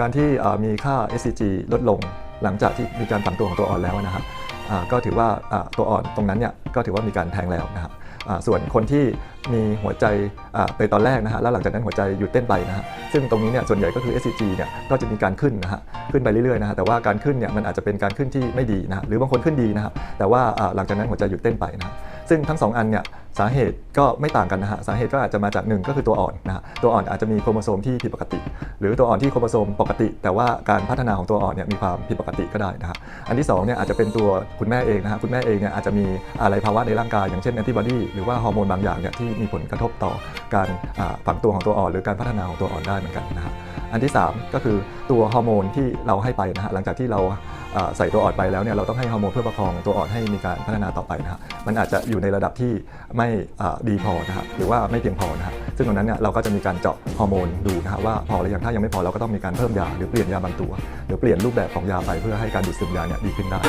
การที่มีค่า SCG ลดลงหลังจากที่มีการฝังตัวของตัวอ่อนแล้วนะครับก็ถือว่าตัวอ่อนตรงนั้นเนี่ยก็ถือว่ามีการแทงแล้วนะครับส่วนคนที่มีหัวใจไปตอนแรกนะฮะแล้วหลังจากนั้นหัวใจหยุดเต้นไปนะฮะซึ่งตรงนี้เนี่ยส่วนใหญ่ก็คือ SCG เนี่ยก็จะมีการขึ้นนะฮะขึ้นไปเรื่อยๆนะฮะแต่ว่าการขึ้นเนี่ยมันอาจจะเป็นการขึ้นที่ไม่ดีนะฮะหรือบางคนขึ้นดีนะครับแต่ว่าหลังจากนั้นหัวใจหยุดเต้นไปนะฮะซึ่งทั้งสองอันเนี่ยสาเหตุก็ไม่ต่างกันนะฮะสาเหตุก็อาจจะมาจากหนึ่งก็คือตัวอ่อนนะฮะตัวอ่อนอาจจะมีโครโมโซมที่ผิดปกติ หรือตัวอ่อนที่โครโมโซมปกติ แต่ว่าการพัฒนาของตัวอ่อนเนี่ยมีความผิดปกติก็ได้นะครับอันที่สองเนี่ยอาจจะเป็นตัวคุณแม่เองนะฮะคุณแม่เองเนี่ยอาจจะมีอะไรภาวะในร่างกายอย่างเช่นแอนติบอดีหรือว่าฮอร์โมนบางอย่างเนี่ยที่มีผลกระทบต่อการฝังตัวของตัวอ่อน หรือการพัฒนาของตัวอ่อนได้เหมือนกันนะฮะอันที่ 3 ก็คือตัวฮอร์โมนที่เราให้ไปนะฮะหลังจากที่เราใส่ตัวอ่อนไปแล้วเนี่ยเราต้องให้ฮอร์โมนเพื่อประคองตัวอ่อนให้มีการพัฒนาต่อไปนะฮะมันอาจจะอยู่ในระดับที่ไม่ดีพอนะฮะหรือว่าไม่เพียงพอนะฮะ ซึ่งตรงนั้นเนี่ยเราก็จะมีการเจาะฮอร์โมนดูนะฮะว่าพอหรือยังถ้ายังไม่พอเราก็ต้องมีการเพิ่มยาหรือเปลี่ยนยาบางตัว หรือเปลี่ยนรูปแบบของยาไปเพื่อให้การดูดซึมยาเนี่ยดีขึ้นได้